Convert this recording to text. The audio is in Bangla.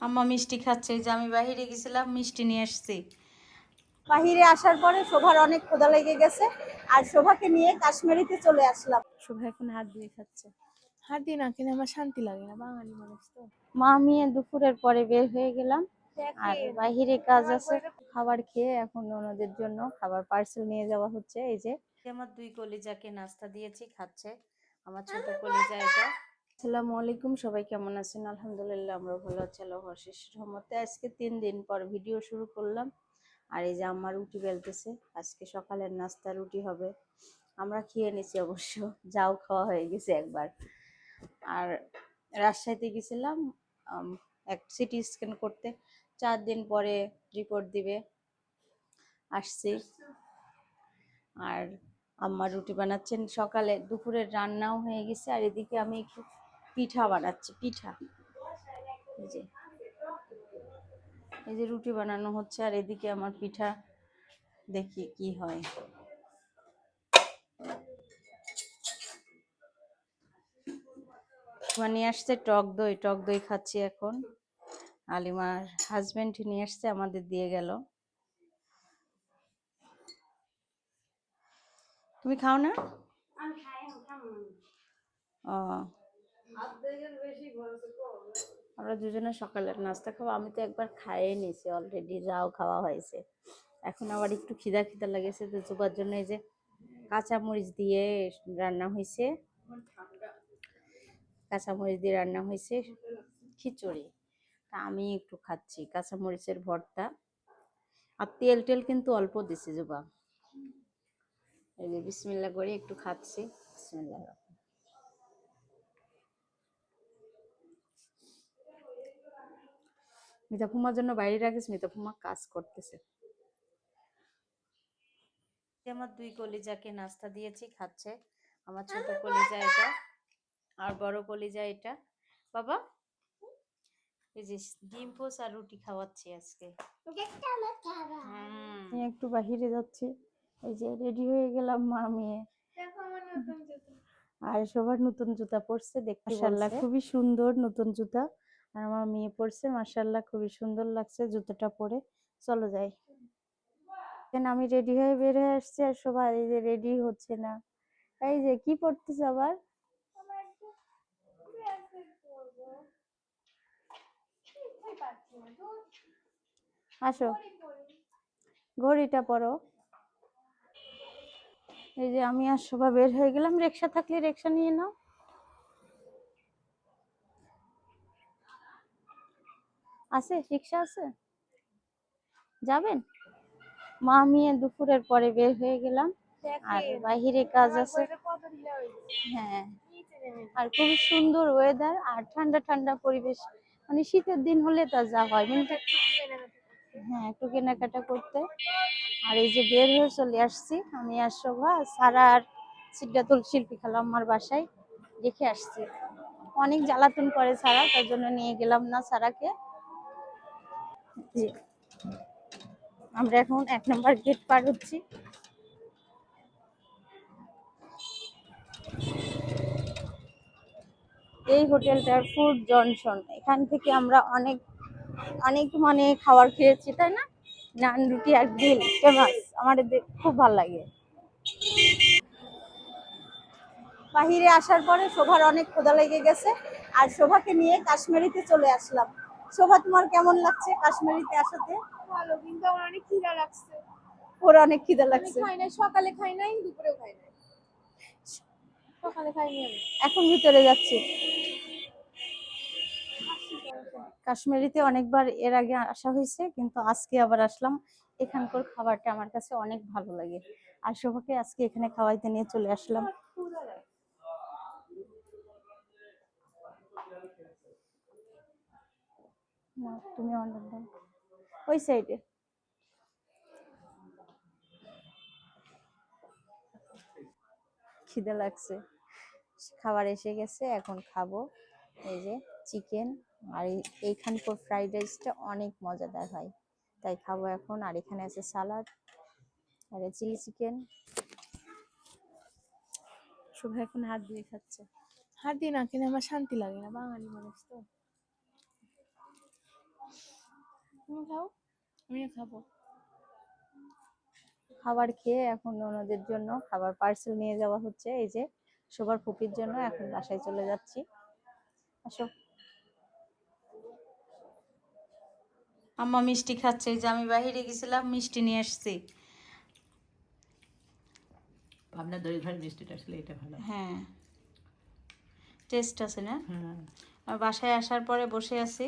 আম্মা মিষ্টি খাচ্ছে যে আমি বাহিরে গেছিলাম মিষ্টি নিয়ে আসছি। বাহিরে আসার পরে শোভার অনেক ক্ষুধা লেগে গেছে আর শোভাকে নিয়ে কাশ্মীরিতে চলে আসলাম। শুভ এখন হাত দিয়ে খাচ্ছে। হাত দিয়ে না কিনে আমার শান্তি লাগে না বাঙালি মানুষ তো। মা মেয়ে দুপুরের পরে বের হয়ে গেলাম আর বাহিরে কাজ আছে। খাবার খেয়ে এখন ওনাদের জন্য খাবার পার্সেল নিয়ে যাওয়া হচ্ছে এই যে। আমার দুই কলিজাকে নাস্তা দিয়েছি খাচ্ছে। আমার ছোট কলিজা এটা। আসসালামু আলাইকুম। সবাই কেমন আছেন? আলহামদুলিল্লাহ আমরা ভালো আছি আল্লাহ অশেষ রহমতে। আজকে তিন দিন পর ভিডিও শুরু করলাম। আর এই যে আমার রুটি বেলতেছে, আজকে সকালের নাস্তা রুটি হবে। আমরা খেয়ে নিছি অবশ্য, যাও খাওয়া হয়ে গেছে একবার। আর রাজশাহীতে গেছিলাম এক সিটি স্ক্যান করতে। চার দিন পরে রিপোর্ট দিবে, আসছি। আর আম্মা রুটি বানাচ্ছেন। সকালে দুপুরের রান্নাও হয়ে গেছে। আর এদিকে আমি একটু পিঠা বানাচ্ছি পিঠা। এই যে। এই যে রুটি বানানো হচ্ছে আর এদিকে আমার পিঠা দেখি কি হয়। মানে নিয়ে আসছে টক দই টক দই খাচ্ছি এখন। আলিমার হাজবেন্ড নিয়ে আসছে আমাদের দিয়ে গেল। তুমি খাও না? ও। আমরা দুজনে সকালের নাস্তা খাব। আমি তো একবার খাইয়ে নিয়েছি অলরেডি যাও খাওয়া হয়েছে। এখন আবার একটু খিদা খিদা লেগেছে, তো জোবার জন্য এই যে কাঁচামরিচ দিয়ে রান্না হয়েছে। কাঁচামরিচ দিয়ে রান্না হয়েছে খিচুড়ি। তা আমি একটু খাচ্ছি কাঁচামরিচের ভর্তা। আর তেল টেল কিন্তু অল্প দিছে জুবা এই যে বিসমিল্লা করে, একটু খাচ্ছি। বিসমিল্লাহ মিতা ফুমার জন্য বাইরে রাখিস মিতা ফুমা কাজ করতেছে। আমার দুই কলিজাকে নাস্তা দিয়েছি খাচ্ছে। আমার ছোট কলিজা এটা আর বড় কলিজা এটা। বাবা এই যে ডিম পোস আর রুটি খাওয়াচ্ছি আজকে। আমি একটু বাহিরে যাচ্ছি এই যে রেডি হয়ে গেলাম মা মেয়ে। আর সবার নতুন জুতা পরছে দেখতে খুবই সুন্দর নতুন জুতা। আর আমার মেয়ে পড়ছে, মাশাআল্লাহ খুবই সুন্দর লাগছে জুতোটা পরে। চলো যাই। এখানে আমি রেডি হয়ে বের হয়ে আসছি আর সবাই এই যে রেডি হচ্ছে না। এই যে কি পড়তেছে আবার? আসো। ঘড়িটা পরো। এই যে আমি আর শোভা বের হয়ে গেলাম। রিক্সা থাকলে রিক্সা নিয়ে নাও। আছে রিক্সা আছে? যাবেন? মা মেয়ে দুপুরের পরে বের হয়ে গেলাম। আর বাহিরে কাজ আছে। হ্যাঁ। আর খুবই সুন্দর ওয়েদার আর ঠান্ডা ঠান্ডা পরিবেশ। মানে শীতের দিন হলে তা যা হয়। কিন্তু হ্যাঁ একটু কেনাকাটা করতে। আর এই যে বের হয়ে চলে আসছি আমি আর শোভা। সারা আর সিদ্ধাতুল শিল্পী খালা আমার বাসায় রেখে আসছি। অনেক জ্বালাতন করে সারা তার জন্য নিয়ে গেলাম না সারাকে। জি। আমরা এখন এক নম্বর গেট পার হচ্ছি। এই হোটেলটার ফুড জনসন। এখান থেকে আমরা অনেক অনেক মানে খাবার খেয়েছি, তাই না? নান রুটি আর গ্রিল, ফেমাস। আমাদের খুব ভালো লাগে। বাহিরে আসার পরে শোভার অনেক ক্ষুধা লেগে গেছে। আর শোভাকে নিয়ে কাশ্মীরিতে চলে আসলাম। শোভা তোমার কেমন লাগছে কাশ্মীরিতে আসাতে? ভালো কিন্তু আমার অনেক খিদা লাগছে। ওর অনেক খিদা লাগছে। খাই নাই সকালে খাই নাই দুপুরেও খাই নাই। সকালে খাইনি আমি। এখন ভিতরে যাচ্ছি। কাশ্মীরিতে অনেকবার এর আগে আসা হয়েছে কিন্তু আজকে আবার আসলাম। এখানকার খাবারটা আমার কাছে অনেক ভালো লাগে। আর শোভাকে আজকে এখানে খাওয়াইতে নিয়ে চলে আসলাম। তুমি অর্ডার দাও। ওই সাইডে খিদে লাগছে। খাবার এসে গেছে, এখন খাব। এই যে চিকেন আর এই- এইখানকার ফ্রাইড রাইসটা অনেক মজাদার হয়। তাই খাব এখন, আর এখানে আছে সালাদ আর চিলি চিকেন শুভ এখন হাত দিয়ে খাচ্ছে। হাত দিয়ে না কিনে আমার শান্তি লাগে না, বাঙালি মানুষ তো। তুমি খাও? আমিও খাব। খাবার খেয়ে এখন ওনাদের জন্য খাবার পার্সেল নিয়ে যাওয়া হচ্ছে। এই যে সবার ফুপির জন্য এখন বাসায় চলে যাচ্ছি। আসো। আম্মা মিষ্টি খাচ্ছে। এই যে আমি বাইরে গেছিলাম মিষ্টি নিয়ে আসছি। ভাবনা দই ঘর মিষ্টিটা আসলে এটা ভালো। হ্যাঁ। টেস্ট আছে না? হ্যাঁ। আর বাসায় আসার পরে বসে আছি।